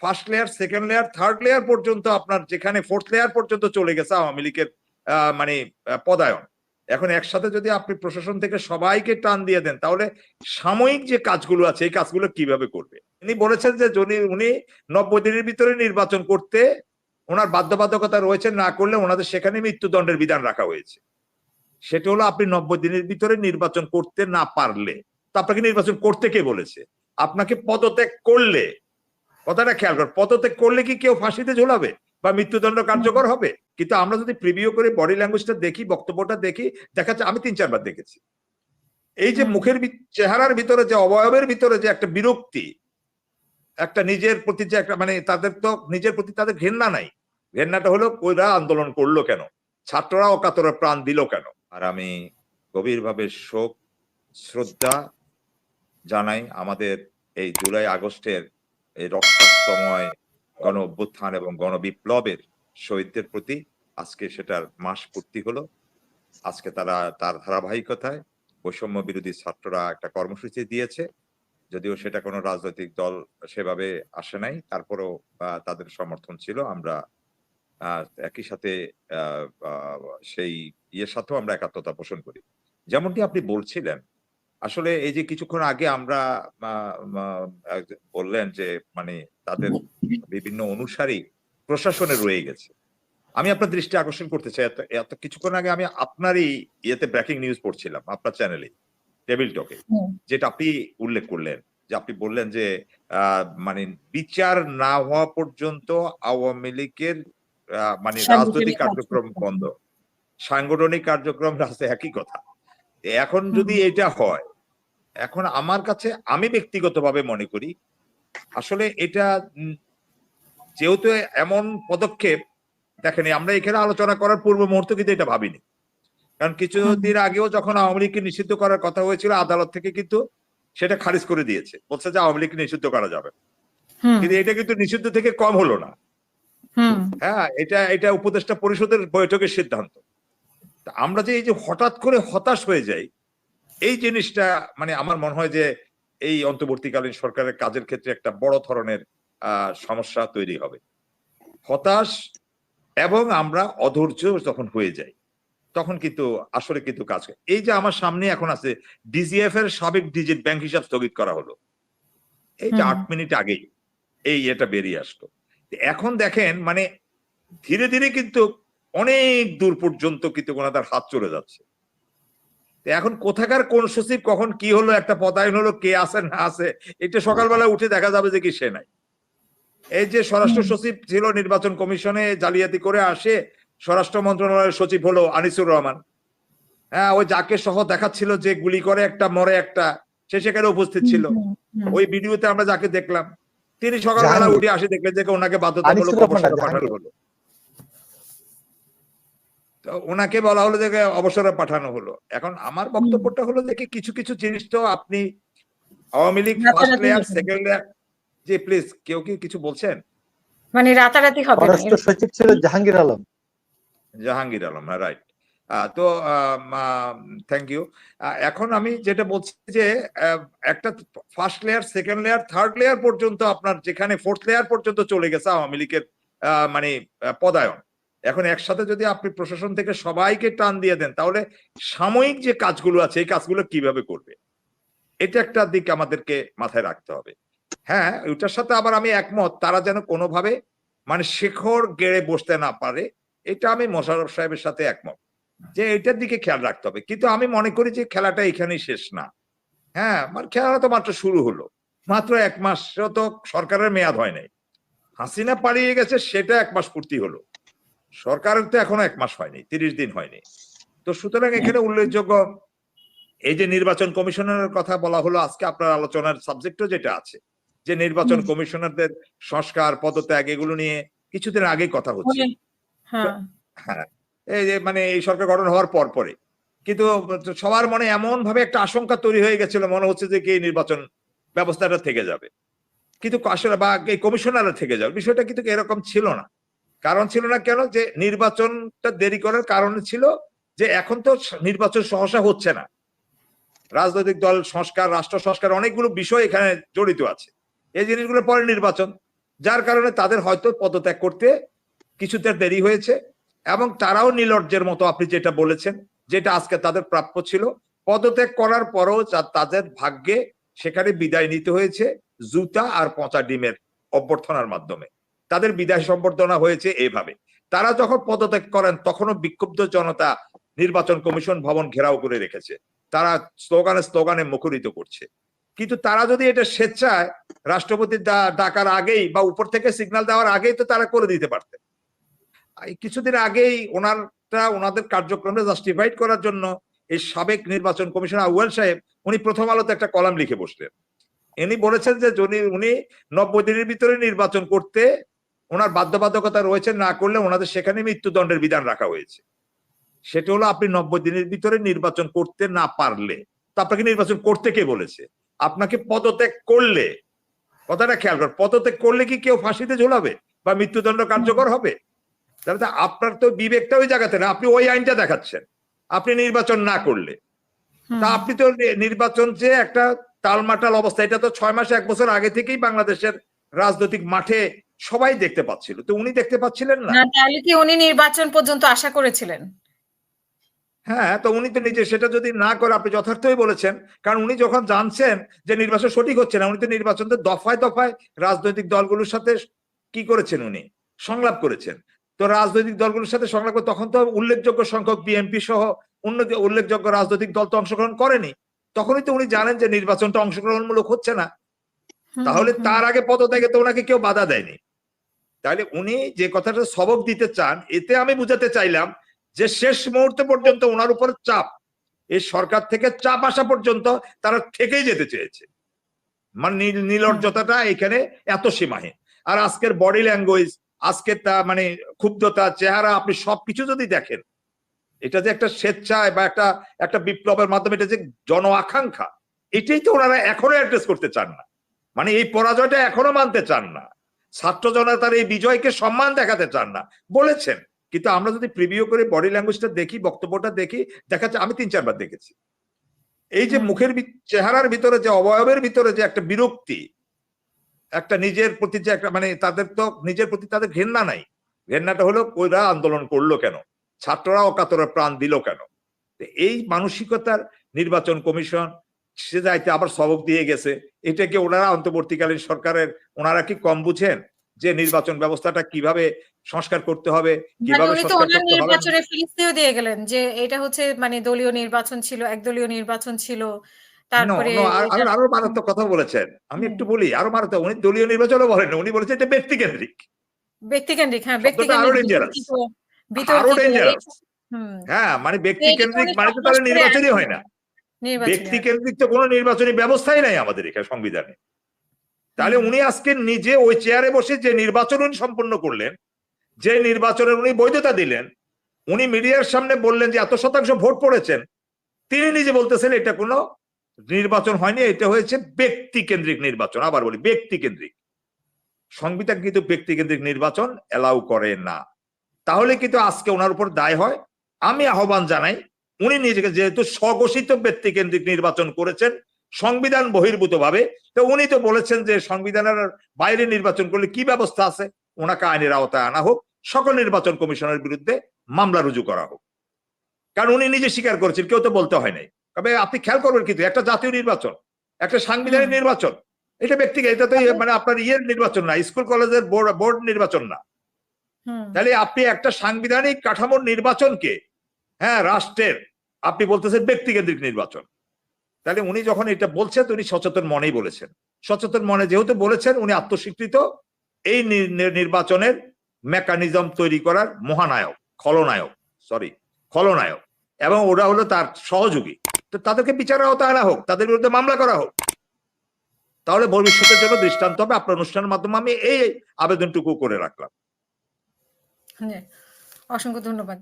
First layer second layer third layer পর্যন্ত আপনার যেখানে ফোর্থ লেয়ার পর্যন্ত চলে গেছে আওয়ামী লীগের মানে পদায়ন। এখন একসাথে যদি আপনি প্রশাসন থেকে সবাইকে টান দিয়ে দেন, তাহলে সাময়িক যে কাজগুলো আছে, এই কাজগুলো কীভাবে করবে? উনি বলেছেন যে উনি নব্বই দিনের ভিতরে নির্বাচন করতে ওনার বাধ্যবাধকতা রয়েছে, না করলে ওনাদের সেখানে মৃত্যুদণ্ডের বিধান রাখা হয়েছে। সেটা হলো আপনি নব্বই দিনের ভিতরে নির্বাচন করতে না পারলে। তো আপনাকে নির্বাচন করতে কে বলেছে? আপনাকে পদত্যাগ করলে কথাটা খেয়াল কর পদত্যাগ করলে কি কেউ ফাঁসিতে ঝোলাবে? বা মৃত্যুদণ্ড কার্যকর হবে? কিন্তু আমরা যদি প্রিভিউ করে বডি ল্যাঙ্গুয়েজটা দেখি বক্তব্যটা দেখি দেখা যাচ্ছে আমি তিন চারবার দেখেছি। এই যে মুখের চেহারার ভিতরে যে অবয়বের ভিতরে যে একটা বিরক্তি একটা নিজের প্রতি যে একটা মানে তাদের তো নিজের প্রতি তাদের ঘেন্না নাই। ঘেন্নাটা হলো ওইরা আন্দোলন করল কেন? ছাত্ররা অকাতরে প্রাণ দিল কেন? আর আমি গভীরভাবে শোক শ্রদ্ধা জানাই আমাদের এই জুলাই আগস্টের এই রক্তাশ্রময় গণ অভ্যুত্থান এবং গণবিপ্লবের শহীদদের প্রতি আজকে সেটার মাস পূর্তি হলো। আজকে তারা, তার ধারাবাহিকতায় বৈষম্য বিরোধী ছাত্ররা একটা কর্মসূচি দিয়েছে। যদিও সেটা কোনো রাজনৈতিক দল সেভাবে আসে নাই, তারপরেও তাদের সমর্থন ছিল। আমরা একই সাথে সেই ইয়ের সাথেও আমরা একাত্মতা পোষণ করি। যেমনটি আপনি বলছিলেন আসলে এই যে কিছুক্ষণ আগে আমরা বললেন যে মানে তাদের বিভিন্ন অনুসারী প্রশাসনে রয়ে গেছে। আমি আপনার দৃষ্টি আকর্ষণ করতে চাই। এত কিছুক্ষণ আগে আমি আপনারই ইয়েতে ব্রেকিং নিউজ পড়ছিলাম আপনার চ্যানেলে টেবিল টকে যেটা আপনি উল্লেখ করলেন যে আপনি বললেন যে আহ, মানে বিচার না হওয়া পর্যন্ত আওয়ামী লীগের মানে রাজনৈতিক কার্যক্রম। বন্ধ। সাংগঠনিক কার্যক্রম রাস্তা একই কথা। এখন যদি এটা হয় এখন আমার কাছে আমি ব্যক্তিগতভাবে মনে করি আসলে এটা যেহেতু এমন পদক্ষেপ দেখেন আমরা এখানে আলোচনা করার পূর্ব মুহূর্তে কিন্তু এটা ভাবিনি। কারণ কিছুদিন আগেও যখন আওয়ামী লীগকে নিষিদ্ধ করার কথা হয়েছিল আদালত থেকে কিন্তু সেটা খারিজ করে দিয়েছে। বলছে যে আওয়ামী লীগকে নিষিদ্ধ করা যাবে। কিন্তু এটা কিন্তু নিষিদ্ধ থেকে কম হলো না। হ্যাঁ এটা এটা উপদেষ্টা পরিষদের বৈঠকের সিদ্ধান্ত। আমরা যে এই যে হঠাৎ করে হতাশ হয়ে যাই এই জিনিসটা মানে আমার মনে হয় যে এই অন্তর্বর্তীকালীন সরকারের কাজের ক্ষেত্রে একটা বড় ধরনের আহ, সমস্যা তৈরি হবে। হতাশ এবং আমরা অধৈর্য যখন হয়ে যাই তখন কিন্তু আসলে কিন্তু কাজ এই যে আমার সামনে এখন আছে ডিজিএফ এর সাবেক ডিজিট ব্যাংক হিসাব স্থগিত করা হলো। এই যে আট মিনিট আগেই এই এটা বেরিয়ে আসলো। এখন দেখেন মানে ধীরে ধীরে কিন্তু অনেক দূর পর্যন্ত কিন্তু ওনাদের হাত চলে যাচ্ছে। এখন কোথাকার কোন সচিব কখন কি হলো একটা পদায়ন হলো কে আছে না আছে এটা সকালবেলা উঠে দেখা যাবে যে কি সে নাই। এই যে স্বরাষ্ট্র সচিব ছিল নির্বাচন কমিশনে জালিয়াতি করে আসে স্বরাষ্ট্র মন্ত্রণালয়ের সচিব হলো আনিসুর রহমান। হ্যাঁ ওই যাকে সহ দেখাচ্ছিল যে গুলি করে একটা মরে একটা সে সেখানে উপস্থিত ছিল। ওই ভিডিওতে আমরা যাকে দেখলাম তিনি সকালবেলা। উঠে আসে দেখলেন যে ওনাকে বাধ্যতামূলক হলো। ওনাকে বলা হলো যে অবসরে পাঠানো হলো। এখন আমার বক্তব্যটা হলো যে কিছু কিছু জিনিস তো আপনি Awami League first layer second layer G please কেউ কি কিছু বলছেন? মানে রাতারাতি হবে পররাষ্ট্র সচিব ছিল জাহাঙ্গীর আলম। জাহাঙ্গীর আলম হ্যাঁ রাইট তো থ্যাংক ইউ এখন আমি যেটা বলছি যে আহ, একটা first layer second layer third layer পর্যন্ত আপনার যেখানে ফোর্থ লেয়ার পর্যন্ত চলে গেছে আওয়ামী লীগের আহ, মানে পদায়ন। এখন একসাথে যদি আপনি প্রশাসন থেকে সবাইকে টান দিয়ে দেন, তাহলে সাময়িক যে কাজগুলো আছে, এই কাজগুলো কীভাবে করবে? এটা একটা দিক আমাদেরকে মাথায় রাখতে হবে। হ্যাঁ ওইটার সাথে আবার আমি একমত, তারা যেন কোনোভাবে মানে শেখর গেড়ে বসতে না পারে, এটা আমি মোশাররফ সাহেবের সাথে একমত। যে এটার দিকে খেয়াল রাখতে হবে। কিন্তু আমি মনে করি যে খেলাটা এখানেই শেষ না। হ্যাঁ মানে খেলাটা তো মাত্র শুরু হলো। মাত্র এক মাস তো সরকারের মেয়াদ হয় নাই। হাসিনা পালিয়ে গেছে, সেটা এক মাস পূর্তি হলো। সরকারের তো এখনও এক মাস হয়নি তিরিশ দিন হয়নি। তো সুতরাং এখানে উল্লেখযোগ্য এই যে নির্বাচন কমিশনারের কথা বলা হলো আজকে আপনার আলোচনার সাবজেক্টও যেটা আছে যে নির্বাচন কমিশনারদের সংস্কার পদত্যাগ এগুলো নিয়ে কিছুদিন আগেই কথা হচ্ছে। হ্যাঁ। হ্যাঁ এই যে মানে এই সরকার গঠন হওয়ার পর পরে। কিন্তু সবার মনে এমন ভাবে একটা আশঙ্কা তৈরি হয়ে গেছিল মনে হচ্ছে যে কি নির্বাচন ব্যবস্থাটা থেকে যাবে। কিন্তু আসলে বা এই কমিশনাররা থেকে যাবে বিষয়টা কিন্তু এরকম ছিল না। কারণ ছিল না কেন? যে নির্বাচনটা দেরি করার কারণ ছিল যে এখন তো নির্বাচন সহসা হচ্ছে না। রাজনৈতিক দল সংস্কার, রাষ্ট্র সংস্কার অনেকগুলো বিষয় এখানে জড়িত আছে। এই জিনিসগুলো পরে নির্বাচন, যার কারণে তাদের হয়তো পদত্যাগ করতে কিছুতে দেরি হয়েছে এবং তারাও নির্লজ্জের মতো আপনি যেটা বলেছেন, যেটা আজকে তাদের প্রাপ্য ছিল। পদত্যাগ করার পরও তাদের ভাগ্যে সেখানে বিদায় নিতে হয়েছে জুতা আর পচা ডিমের অভ্যর্থনার মাধ্যমে। তাদের বিদায় সম্বর্ধনা হয়েছে এভাবে। তারা যখন পদত্যাগ করেন, তখনও বিক্ষুব্ধ জনতা নির্বাচন কমিশন ভবন ঘেরাও করে রেখেছে। তারা স্লোগানে স্লোগানে মুখরিত করছে। কিন্তু তারা যদি এটা স্বেচ্ছায় রাষ্ট্রপতির ডা- ডাকার আগেই বা উপর থেকে সিগন্যাল দেওয়ার আগেই তো তারা করে দিতে পারতেন। কিছুদিন আগেই ওনারটা, ওনাদের কার্যক্রমে জাস্টিফাইড করার জন্য এই সাবেক নির্বাচন কমিশনার আউয়াল সাহেব, উনি প্রথম আলোতে একটা কলাম লিখে বসলেন। ইনি বলেছেন যে উনি নব্বই দিনের ভিতরে নির্বাচন করতে ওনার বাধ্যবাধকতা রয়েছে না করলে ওনাদের সেখানে মৃত্যুদণ্ডের বিধান রাখা হয়েছে। সেটা হলো আপনি নব্বই দিনের ভিতরে নির্বাচন করতে না পারলে। তো আপনাকে নির্বাচন করতে কে বলেছে? আপনাকে পদত্যাগ করলে কথাটা খেয়াল কর পদত্যাগ করলে কি কেউ ফাঁসিতে ঝোলাবে বা মৃত্যুদণ্ড কার্যকর হবে? তাহলে তো আপনার তো বিবেকটা ওই জায়গাতে না আপনি ওই আইনটা দেখাচ্ছেন আপনি নির্বাচন না করলে। তা আপনি তো নির্বাচন যে একটা টালমাটাল অবস্থা এটা তো ছয় মাস এক বছর আগে থেকেই বাংলাদেশের রাজনৈতিক মাঠে সবাই দেখতে পাচ্ছিল। তো উনি দেখতে পাচ্ছিলেন না? তাহলে কি উনি নির্বাচন পর্যন্ত আশা করেছিলেন? হ্যাঁ তো উনি তো নিজে সেটা যদি না করে আপনি যথার্থই বলেছেন। কারণ উনি যখন জানছেন যে নির্বাচন সঠিক হচ্ছে না উনি তো নির্বাচন দফায় দফায় রাজনৈতিক দলগুলোর সাথে কি করেছেন উনি? সংলাপ করেছেন। তো রাজনৈতিক দলগুলোর সাথে সংলাপ করে তখন তো উল্লেখযোগ্য সংখ্যক বিএনপি সহ অন্য উল্লেখযোগ্য রাজনৈতিক দল তো অংশগ্রহণ করেনি। তখনই তো উনি জানেন যে নির্বাচনটা অংশগ্রহণমূলক হচ্ছে না। তাহলে তার আগে পদত্যাগে তো ওনাকে কেউ বাধা দেয়নি। তাহলে উনি যে কথাটা সবক দিতে চান, এতে আমি বুঝাতে চাইলাম যে শেষ মুহূর্ত পর্যন্ত ওনার উপর চাপ এই সরকার থেকে চাপ আসা পর্যন্ত তারা থেকেই যেতে চেয়েছে। মানে নীলর্জতাটা এখানে এত সীমাহীন। আর আজকের বডি ল্যাঙ্গুয়েজ আজকের তা মানে ক্ষুব্ধতা, চেহারা, আপনি সবকিছু যদি দেখেন, এটা যে একটা স্বেচ্ছায় বা একটা একটা বিপ্লবের মাধ্যমে এটা যে জন আকাঙ্ক্ষা, এটাই তো ওনারা এখনও অ্যাড্রেস করতে চান না। মানে এই পরাজয়টা এখনও মানতে চান না। ছাত্র জনতার এই বিজয়কে সম্মান দেখাতে চান না। বলেছেন। কিন্তু আমরা যদি প্রিভিউ করে বডি ল্যাঙ্গুয়েজটা দেখি বক্তব্যটা দেখি দেখা যাচ্ছে আমি তিন চারবার দেখেছি। এই যে মুখের চেহারার ভিতরে যে অবয়বের ভিতরে যে একটা বিরক্তি একটা নিজের প্রতি যে একটা মানে তাদের তো নিজের প্রতি তাদের ঘেন্না নাই। ঘেন্নাটা হলো ওইরা আন্দোলন করল কেন? ছাত্ররা অকাতরে প্রাণ দিল কেন? এই মানসিকতার নির্বাচন কমিশন সে যাইতে আবার সবক দিয়ে গেছে। এটাকে ওনারা অন্তর্বর্তীকালীন সরকারের ওনারা কি কম বুঝেন যে নির্বাচন ব্যবস্থাটা কীভাবে সংস্কার করতে হবে মানে কীভাবে নির্বাচনে ফিরিস্তিও দিয়ে গেলেন যে এটা হচ্ছে মানে দলীয় নির্বাচন ছিল একদলীয় নির্বাচন ছিল। তারপরে আর- মারাত্মক কথা বলেছেন। আমি একটু বলি আরও মারাত্মক উনি দলীয় নির্বাচনও বলেন উনি বলেছেন এটা ব্যক্তিকেন্দ্রিক। ব্যক্তিকেন্দ্রিক হ্যাঁ ব্যক্তিকেন্দ্রিক। আরও ডেঞ্জারাস হ্যাঁ মানে ব্যক্তি এইটা কেন্দ্রিক মানে তো তাহলে নির্বাচনই হয় না। ব্যক্তি কেন্দ্রিক তো কোনো নির্বাচনী ব্যবস্থাই নাই আমাদের এখানে সংবিধানে। তাহলে উনি আজকে নিজে ওই চেয়ারে বসে যে নির্বাচন উনি সম্পন্ন করলেন যে নির্বাচনের উনি বৈধতা দিলেন উনি মিডিয়ার সামনে বললেন যে এত শতাংশ ভোট পড়েছেন তিনি নিজে বলতেছেন এটা কোনো নির্বাচন হয়নি এটা হয়েছে ব্যক্তি কেন্দ্রিক নির্বাচন। আবার বলি ব্যক্তি কেন্দ্রিক সংবিধান কিন্তু ব্যক্তি কেন্দ্রিক নির্বাচন এলাউ করে না। তাহলে কিন্তু আজকে ওনার উপর দায় হয়। আমি আহ্বান জানাই উনি নিজেকে যেহেতু স্বঘোষিত ব্যক্তি কেন্দ্রিক নির্বাচন করেছেন সংবিধান বহির্ভূত ভাবে তো উনি তো বলেছেন যে সংবিধানের বাইরে নির্বাচন করলে কি ব্যবস্থা আছে? ওনাকে আইনের আওতায় আনা হোক সকল নির্বাচন কমিশনের বিরুদ্ধে মামলা রুজু করা হোক। কারণ উনি নিজে স্বীকার করেছেন কেউ তো বলতে হয় নাই। তবে আপনি খেয়াল করবেন কিন্তু একটা জাতীয় নির্বাচন একটা সাংবিধানিক নির্বাচন এটা ব্যক্তিকে এটা তো ইয়ে- মানে আপনার ইয়ের নির্বাচন না স্কুল কলেজের বোর্ড বোর্ড নির্বাচন না। তাহলে আপনি একটা সাংবিধানিক কাঠামোর নির্বাচনকে হ্যাঁ রাষ্ট্রের আপনি বলতেছেন ব্যক্তিকেন্দ্রিক নির্বাচন। তাহলে উনি যখন এটা বলছেন উনি সচেতন মনেই বলেছেন। সচেতন মনে যেহেতু বলেছেন উনি আত্মস্বীকৃত। এই নির্বাচনের মেকানিজম তৈরি করার মহানায়ক খলনায়ক সরি খলনায়ক। এবং ওরা হলো তার সহযোগী। তো তাদেরকে বিচারের আওতায় আনা হোক তাদের বিরুদ্ধে মামলা করা হোক। তাহলে ভবিষ্যতের জন্য দৃষ্টান্ত হবে। আপনার অনুষ্ঠানের মাধ্যমে আমি এই আবেদনটুকু করে রাখলাম। হ্যাঁ, অসংখ্য ধন্যবাদ।